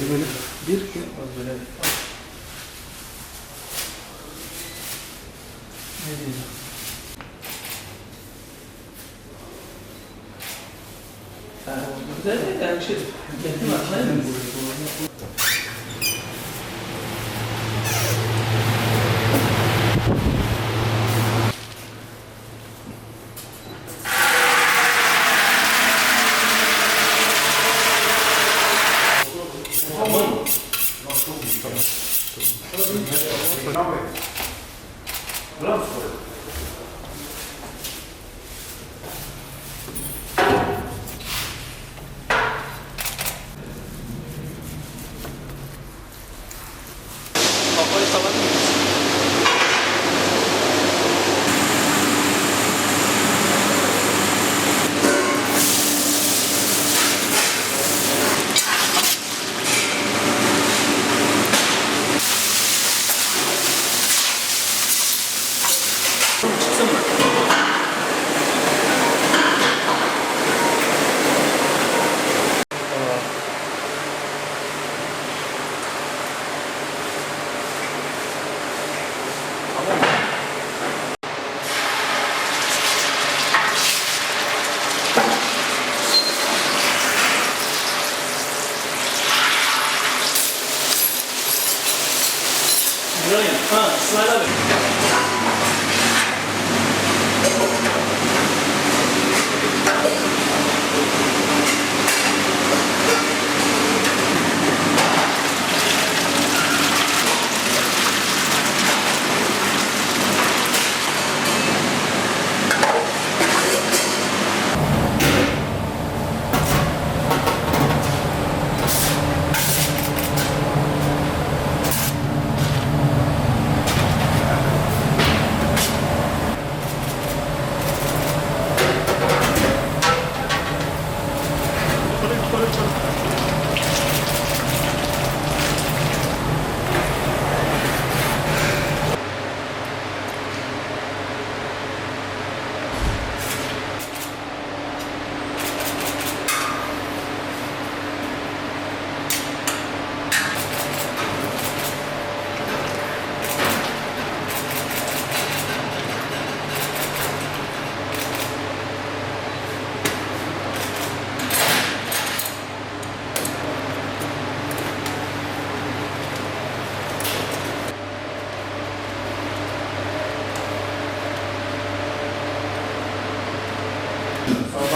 Böyle bir ki az böyle. Ne Güzel değil yani şey. Getir aşağıya mı? 行，行，行，不让。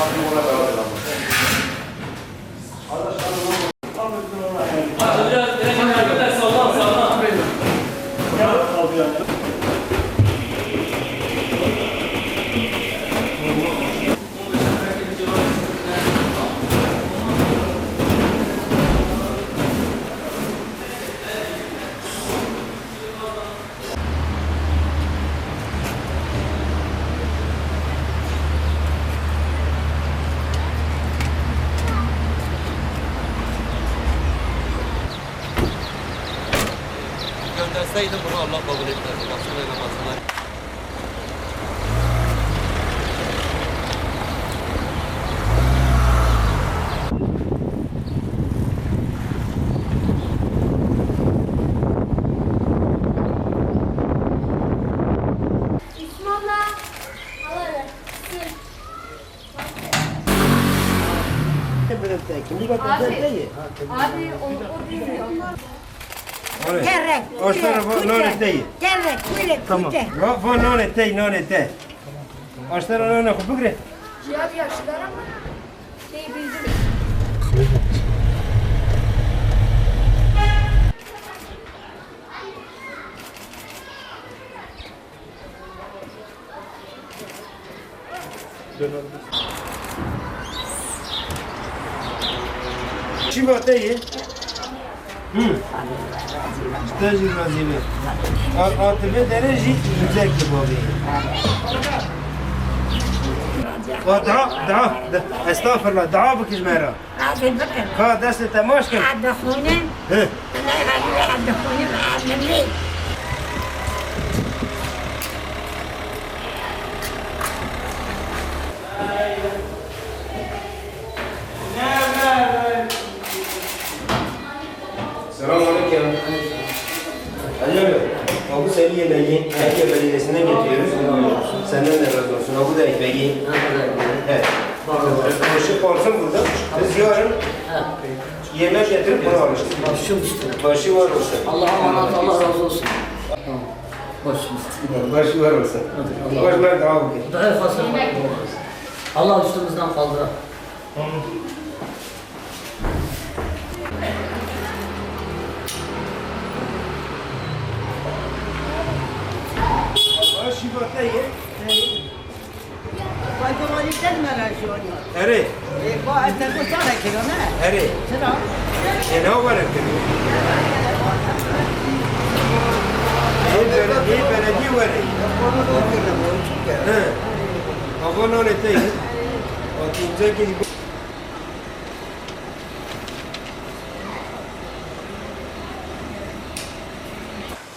no Gönderseydim bunu Allah kabul etmezdi. Namazına. İsmail'la Havalı. Abi, abi o, o bilmiyor. Kerrek. Aşağıya bak, nane değil. Kerrek, kuyruk, Tamam. kuyruk. Ja, van nane tei, nane tei. Aşağıya nane kubukre. Cihaz yaşlılar ama şey bildim. Çiva tei. Hı. Stajı razile. Atıbe dere jit güzel ki babi. دعاء دعاء استغفر الله دعاء بك جميرة Hadi bakın. خا دست تماشكن Hadi hunem. ها Hadi hadi hunem. yemeği Erke Belediyesi'ne getiriyoruz. Senden de razı olsun. Bu da ekmeği. Evet. Başı kalsın burada. Biz yarın yemek getirip bunu. Başım üstüne. Başı var olsun. Allah'a emanet Allah razı olsun. Başım üstüne. Başı var olsun. Allah. Başlar daha okey. Daha fazla Allah üstümüzden kaldırar. Başı bakta ye. Baykomalikten mi araşıyorsun? Ere. E, bu bu tane kilo ne? Ere. Sıra. E ne var ekmeği? Ne belediye var. He. Abone ol eteyim. Atınca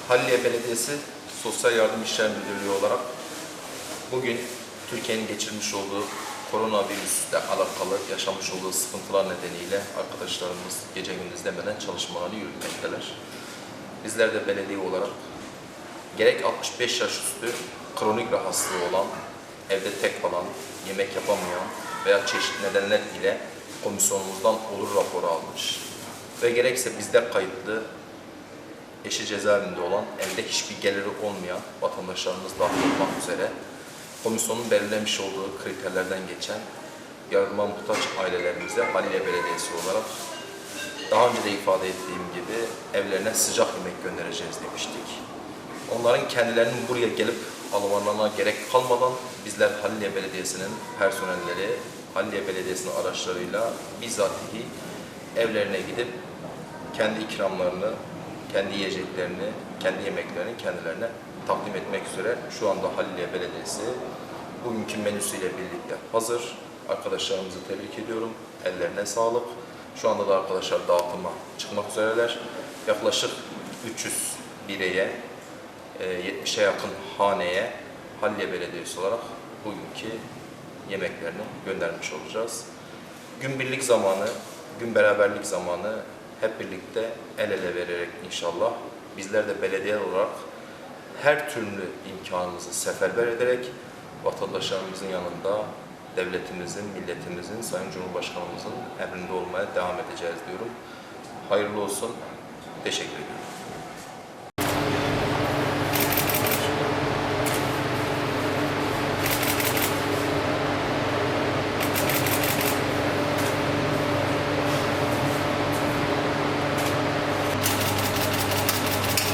Halliye Belediyesi Sosyal Yardım İşler Müdürlüğü olarak bugün Türkiye'nin geçirmiş olduğu koronavirüsle alakalı yaşamış olduğu sıkıntılar nedeniyle arkadaşlarımız gece gündüz demeden çalışmalarını yürütmekteler. Bizler de belediye olarak gerek 65 yaş üstü kronik rahatsızlığı olan, evde tek kalan, yemek yapamayan veya çeşitli nedenler ile komisyonumuzdan olur raporu almış ve gerekse bizde kayıtlı eşi cezaevinde olan, elde hiçbir geliri olmayan vatandaşlarımız dahil olmak üzere komisyonun belirlemiş olduğu kriterlerden geçen yardıma muhtaç ailelerimize Halliye Belediyesi olarak daha önce de ifade ettiğim gibi evlerine sıcak yemek göndereceğiz demiştik. Onların kendilerinin buraya gelip almalarına gerek kalmadan bizler Halliye Belediyesi'nin personelleri, Halliye Belediyesi'nin araçlarıyla bizzatihi evlerine gidip kendi ikramlarını, kendi yiyeceklerini, kendi yemeklerini kendilerine takdim etmek üzere şu anda Halliye Belediyesi bugünkü menüsüyle birlikte hazır. Arkadaşlarımızı tebrik ediyorum. Ellerine sağlık. Şu anda da arkadaşlar dağıtıma çıkmak üzereler. Yaklaşık 300 bireye, e, 70'e yakın haneye Halliye Belediyesi olarak bugünkü yemeklerini göndermiş olacağız. Gün birlik zamanı, gün beraberlik zamanı hep birlikte el ele vererek inşallah bizler de belediye olarak her türlü imkanımızı seferber ederek vatandaşlarımızın yanında devletimizin, milletimizin, Sayın Cumhurbaşkanımızın emrinde olmaya devam edeceğiz diyorum. Hayırlı olsun. Teşekkür ediyorum.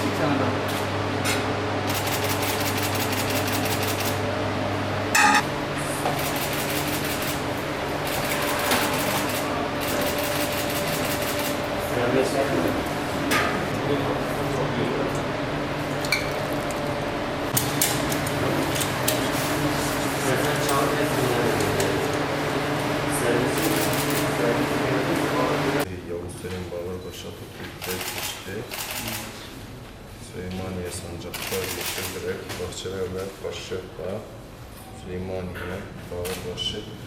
Bir tane daha. Yavuz Selim Bağlarbaşı Atatürk'te geçti. Süleymaniye Sancak'ta geçirerek Bahçelerle Başşehir'de Süleymaniye Bağlarbaşı